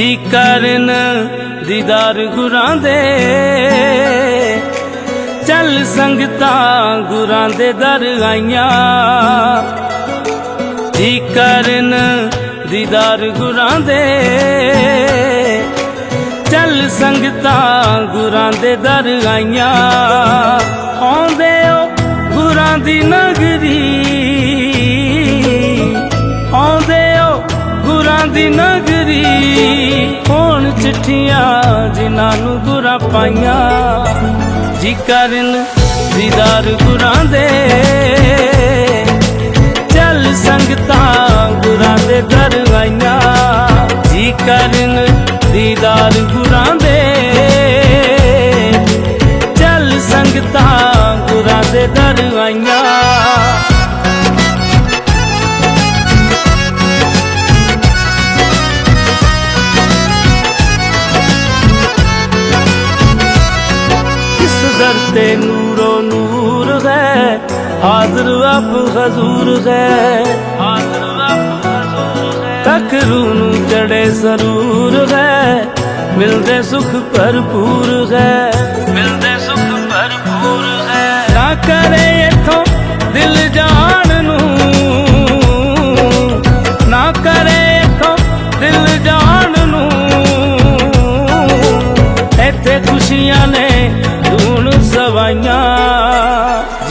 ਜੀ ਕਰਨ? ਦੀਦਾਰ ਗੁਰਾਂ ਦੇ। ਚੱਲ ਸੰਗਤਾਂ ਗੁਰਾਂ ਦੇ ਦਰ ਆਈਆਂ। ਜੀ ਕਰਨ? ਦੀਦਾਰ ਗੁਰਾਂ ਦੇ। ਚੱਲ ਸੰਗਤਾਂ ਗੁਰਾਂ ਦੇ ਦਰ ਆਈਆਂ। ਆਉਂਦੇ ਓ ਗੁਰਾਂ ਦੀ ਨਗਰੀ। ਆਉਂਦੇ ਓ ਗੁਰਾਂ ਦੀ ਨਗਰੀ। ਹੋਣ ਚਿੱਠੀਆਂ ਜਿਨ੍ਹਾਂ ਨੂੰ ਗੁਰਾ ਪਾਈਆਂ। ਜੀ ਕਰਨ ਦੀਦਾਰ ਗੁਰਾਂ ਦੇ। ਚੱਲ ਸੰਗਤਾਂ ਗੁਰਾਂ ਦੇ ਦਰ ਆਈਆਂ। ਜੀ ਕਰਨ ਦੀਦਾਰ ਗੁਰਾਂ ਦੇ। ਚੱਲ ਸੰਗਤਾਂ ਗੁਰਾਂ ਦੇ ਦਰ ਹਾਜ਼ਰ ਵਪ ਹਜ਼ੂਰ ਹੈ। ਹਾਜ਼ਰ ਵਪ ਹਜ਼ੂਰ ਹੈ। ਤੱਕ ਨੂੰ ਚੜੇ ਜ਼ਰੂਰ ਹੈ। ਮਿਲਦੇ ਸੁਖ ਭਰਪੂਰ ਹੈ। ਮਿਲਦੇ ਸੁਖ ਭਰਪੂਰ ਹੈ। ਨਾ ਕਰੇ ਇਥੋਂ ਦਿਲ ਜਾਣ ਨੂੰ।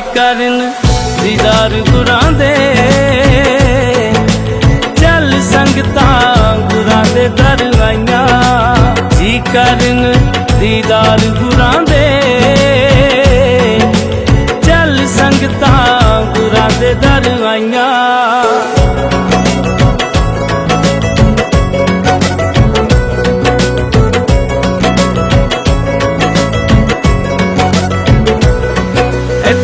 ਜੀ ਕਰਨ ਦੀਦਾਰ ਗੁਰਾਂ ਦੇ ਚੱਲ ਸੰਗਤਾਂ ਗੁਰਾਂ ਦੇ ਦਰ ਆਈਆਂ ਜੀ ਕਰਨ ਦੀਦਾਰ ਗੁਰਾਂ ਦੇ ਚੱਲ ਸੰਗਤਾਂ ਗੁਰਾਂ ਦੇ ਦਰ ਆਈਆਂ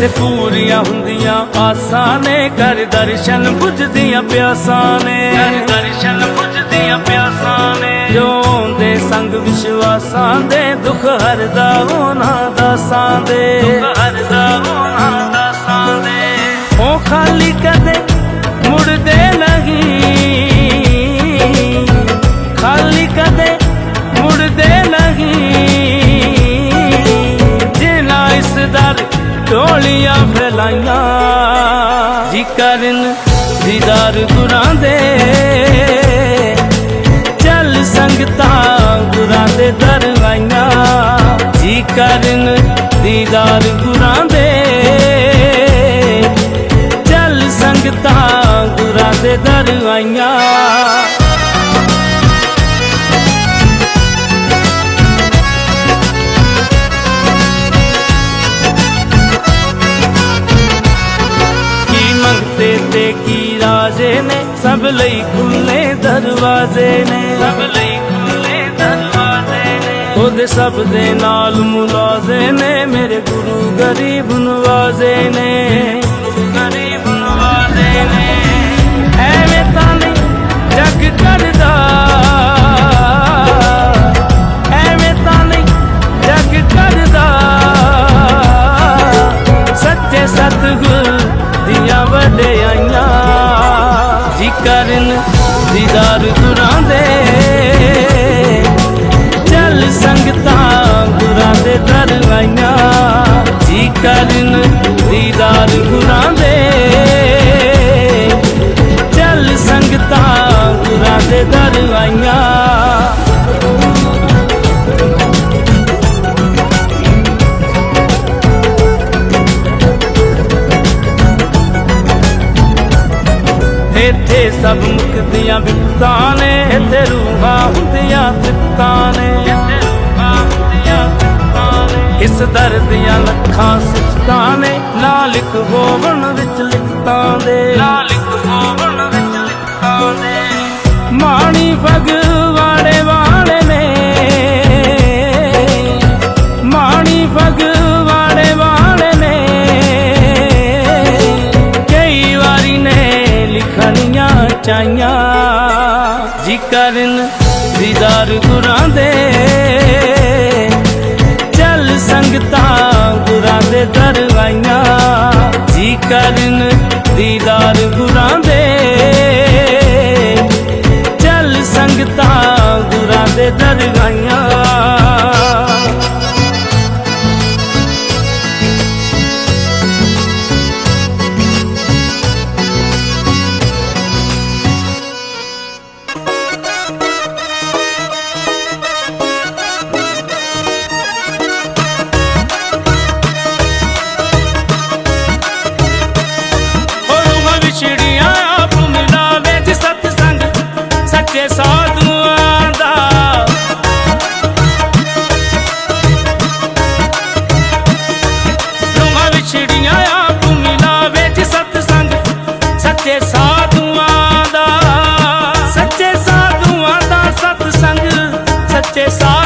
ਇੱਥੇ ਪੂਰੀਆਂ ਹੁੰਦੀਆਂ ਆਸਾਂ ਨੇ। ਕਰ ਦਰਸ਼ਨ ਬੁੱਝਦੀਆਂ ਪਿਆਸਾਂ ਨੇ। ਕਰ ਦਰਸ਼ਨ ਬੁੱਝਦੀਆਂ ਪਿਆਸਾਂ ਨੇ। ਜਿਉਂਦੇ ਸੰਗ ਵਿਸ਼ਵਾਸਾਂ ਦੇ ਦੁੱਖ ਹਰਦਾ ਉਹਨਾਂ ਦਾਸਾਂ ਦੇ। ਦੁੱਖ ਹਰਦਾ ਉਹਨਾਂ ਦਾਸਾਂ ਦੇ। ਉਹ ਖਾਲੀ ਕਦੇ ਢੋਲੀਆਂ ਜੀ ਕਰਨ ਦੀਦਾਰ ਗੁਰਾਂ ਦੇ। ਚੱਲ ਸੰਗਤਾਂ ਗੁਰਾਂ ਦੇ ਦਰ ਆਈਆਂ ਜੀ ਕਰਨ ਦੀਦਾਰ ਗੁਰਾਂ ਦੇ। ਚੱਲ ਸੰਗਤਾਂ ਗੁਰਾਂ ਦੇ ਦਰ ਆਈਆਂ ਕੀ ਰਾਜੇ ਨੇ ਸਭ ਲਈ ਖੁੱਲੇ ਦਰਵਾਜ਼ੇ ਨੇ। ਸਭ ਲਈ ਖੁੱਲੇ ਦਰਵਾਜ਼ੇ ਨੇ। ਉਹਦੇ ਸਭ ਦੇ ਨਾਲ ਮੁਲਾਜ਼ੇ ਨੇ ਮੇਰੇ ਗੁਰੂ ਗਰੀਬ ਨਵਾਜ਼ੇ ਨੇ। ਦੇ ਦਰ ਆਈਆਂ। ਇੱਥੇ ਸਭ ਮੁਕਤੀਆਂ ਬਿਪਤਾਂ ਨੇ, ਇੱਥੇ ਰੂਹਾਂ ਹੁੰਦੀਆਂ ਸਿਫਤਾਂ ਨੇ। ਇੱਥੇ ਰੂਹਾਂ ਇਸ ਦਰ ਦੀਆਂ ਲੱਖਾਂ ਸਿਫਤਾਂ ਨੇ ਨਾ ਲਿਖ ਹੋਵਣ ਵਿੱਚ ਲਿਖਤਾਂ ਦੇ। ਨਾ ਫਗਵਾੜੇ ਵਾਲੇ ਨੇ। ਮਾਣੀ ਫਗਵਾੜੇ ਵਾਲੇ ਨੇ। ਕਈ ਵਾਰੀ ਨੇ ਲਿਖਣੀਆਂ ਚਾਹੀਆਂ ਜੀ ਕਰਨ ਦੀਦਾਰ ਗੁਰਾਂ ਦੇ। ਚੱਲ ਸੰਗਤਾਂ ਗੁਰਾਂ ਦੇ ਦਰਵਾਈਆਂ ਆਈਆਂ ਜੀ ਕਰਨ ਦੀਦਾਰ ਗੁਰਾਂ ਦੇ। ਦੇ ਦਰਗਾਈਆਂ ਛਿੜੀਆਂ ਆਪ ਮਿਲਾਵੇ ਜੀ ਸੱਚੇ ਸਾਹ साथ